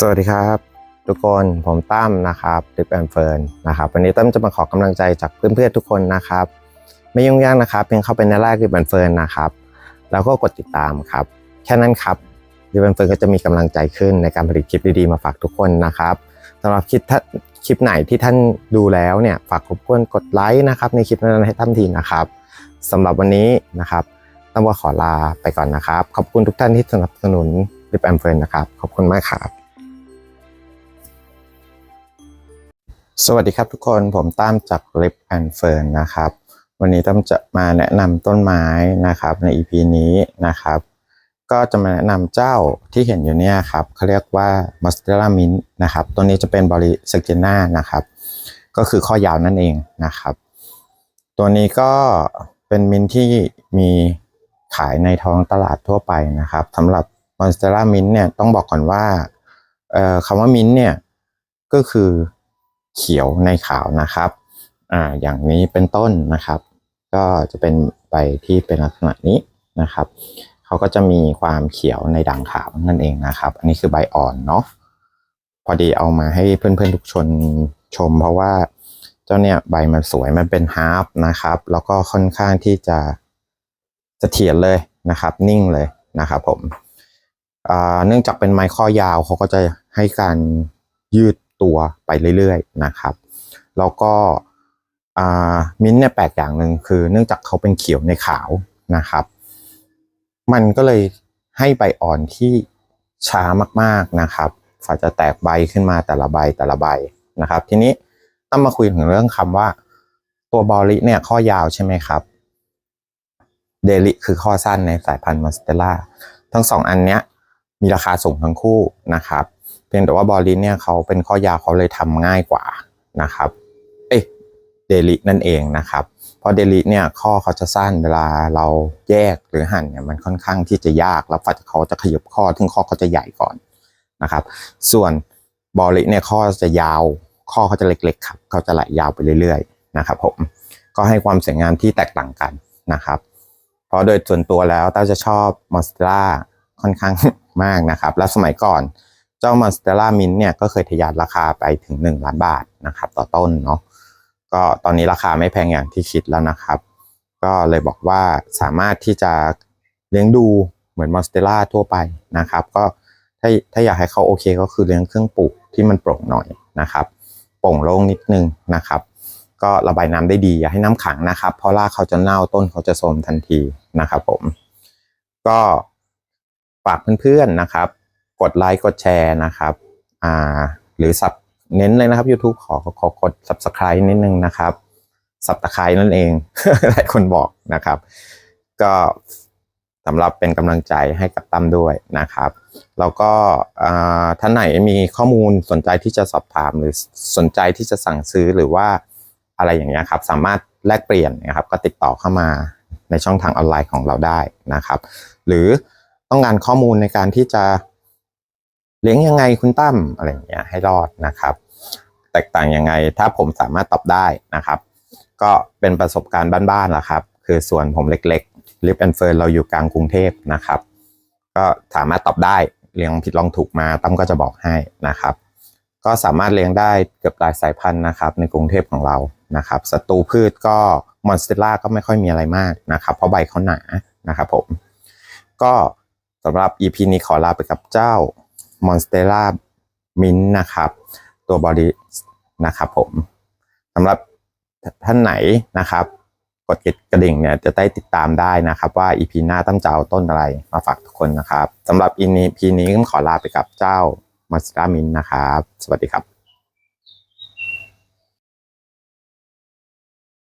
สวัสดีครับ ทุกคนผมตั้มนะครับดิปแอนเฟิร์นนะครับวันนี้ตั้มจะมาขอกำลังใจจากเพื่อนๆทุกคนนะครับ ไม่ยุ่งยากนะครับเพียงเข้าไปในไลน์ดิปแอนเฟิร์นนะครับ แล้วก็กดติดตามครับ แค่นั้นครับดิปแอนเฟิร์นก็จะมีกำลังใจขึ้นในการผลิตคลิปดีๆมาฝากทุกคนนะครับสำหรับคลิปคลิปไหนที่ท่านดูแล้วเนี่ยฝากรบกวนกดไลค์นะครับ ในคลิปนั้นให้ตั้มทีนะครับสำหรับวันนี้นะครับตั้มก็ขอลาไปก่อนนะครับ ขอบคุณทุกท่านที่สนับสนุนดิปแอนเฟิร์นนะครับขอบคุณมากครับ สวัสดีครับทุกคนผมตั้มจาก Lip and Fern นนะครับ วันนี้ตั้มจะมาแนะนำต้นไม้นะครับใน EP นี้นะครับ ก็จะมาแนะนำเจ้าที่เห็นอยู่เนี่ยครับเขาเรียกว่า m o s t e r a Mint นะครับตัวนี้จะเป็นบริสเกนานะครับ ก็คือข้อยาวนั่นเองนะครับ ตัวนี้ก็เป็นมินที่มีขายในท้องตลาดทั่วไปนะครับสำหรับ m o n s t e r a Mint เนี่ยต้องบอกก่อนว่าคำว่า Mint เนี่ยก็คือ เขียวในขาวนะครับอ่าอย่างนี้เป็นต้นนะครับ ก็จะเป็นใบที่เป็นลักษณะนี้นะครับเขาก็จะมีความเขียวในด่างขาวนั่นเองนะครับ อันนี้คือใบอ่อนเนาะพอดีเอามาให้เพื่อนๆทุกชนชม เพราะว่าเจ้าเนี่ยใบมันสวยมันเป็นฮาร์ปนะครับ แล้วก็ค่อนข้างที่จะเสถียรเลยนะครับ นิ่งเลยนะครับผมอ่าเนื่องจากเป็นไม้ข้อยาวเขาก็จะให้การยืด ตัวไปเรื่อยๆนะครับแล้วก็มิ้นท์เนี่ยแปลกอย่างหนึ่งคือ เนื่องจากเขาเป็นเขียวในขาวนะครับ มันก็เลยให้ใบอ่อนที่ช้ามากๆนะครับฝ่าจะแตกใบขึ้นมาแต่ละใบแต่ละใบนะครับ ทีนี้ต้องมาคุยถึงเรื่องคำว่า ตัวบอลิเนี่ยข้อยาวใช่ไหมครับเดลิคือข้อสั้นในสายพันธุ์มอสเตล่าทั้งสองอันเนี้ยมีราคาสูงทั้งคู่นะครับ พียงแต่ว่าบอลลินเนี่ยเขาเป็นข้อยาวเขาเลยทำง่ายกว่านะครับ เอ๊ะเดลินั่นเองนะครับ เพราะเดลิเนี่ยข้อเขาจะสั้นเวลาเราแยกหรือหั่นเนี่ยมันค่อนข้างที่จะยากแล้วฝัดเขาจะขยบข้อถึงข้อเขาจะใหญ่ก่อนนะครับ ส่วนบอลลิเนี่ยข้อจะยาว ข้อเขาจะเล็กๆครับเขาจะไหลยาวไปเรื่อย ๆ นะครับ ผมก็ให้ความสวยงามที่แตกต่างกันนะครับ เพราะโดยส่วนตัวแล้วเต้าจะชอบมอสตราค่อนข้างมากนะครับ แล้วสมัยก่อน เจ้ามอนสเตล่ามินเนี่ยก็เคยทะยานราคาไปถึง 1 ล้านบาทนะครับต่อต้นเนาะก็ตอนนี้ราคาไม่แพงอย่างที่คิดแล้วนะครับ ก็เลยบอกว่าสามารถที่จะเลี้ยงดูเหมือนมอนสเตล่าทั่วไปนะครับ ก็ถ้าถ้าอยากให้เขาโอเคก็คือเลี้ยงเครื่องปลูกที่มันโปร่งหน่อยนะครับโปร่งโล่งนิดนึงนะครับ ก็ระบายน้ำได้ดีอย่าให้น้ำขังนะครับ เพราะรากเขาจะเน่าต้นเขาจะโทรมทันทีนะครับผม ก็ฝากเพื่อนๆนะครับ กดไลค์กดแชร์นะครับอ่าหรือสับเน้นเลยนะครับ YouTube ขอขอกด subscribe นิดนึงนะครับสับตะไคร้นั่นเองหลายคนบอกนะครับ ก็สำหรับเป็นกำลังใจให้กับตั้มด้วยนะครับ แล้วก็ท่านไหนมีข้อมูลสนใจที่จะสอบถามหรือสนใจที่จะสั่งซื้อหรือว่าอะไรอย่างเงี้ยครับ สามารถแลกเปลี่ยนนะครับ ก็ติดต่อเข้ามาในช่องทางออนไลน์ของเราได้นะครับ หรือต้องการข้อมูลในการที่จะ เลี้ยงยังไงคุณตั้มอะไรอย่างเงี้ยให้รอดนะครับ แตกต่างยังไงถ้าผมสามารถตอบได้นะครับ ก็เป็นประสบการณ์บ้านๆแหละครับ คือส่วนผมเล็กๆลิฟแอนเฟิร์นเราอยู่กลางกรุงเทพนะครับ ก็สามารถตอบได้เลี้ยงผิดลองถูกมาตั้มก็จะบอกให้นะครับ ก็สามารถเลี้ยงได้เกือบหลายสายพันธุ์นะครับ ในกรุงเทพของเรานะครับศัตรูพืชก็มอนสเตล่าก็ไม่ค่อยมีอะไรมากนะครับ เพราะใบเขาหนานะครับผม ก็สำหรับ EP นี้ขอลาไปกับเจ้า มอนสเตล่ามินนะครับ ตัวบอดี้นะครับผมสำหรับท่านไหนนะครับ กดกระดิ่งเนี่ยจะได้ติดตามได้นะครับ ว่าอีพีหน้าตั้มจะเอาต้นอะไรมาฝากทุกคนนะครับสำหรับอีนี้ขอลาไปกับเจ้ามอนสเตล่ามินนะครับ สวัสดีครับ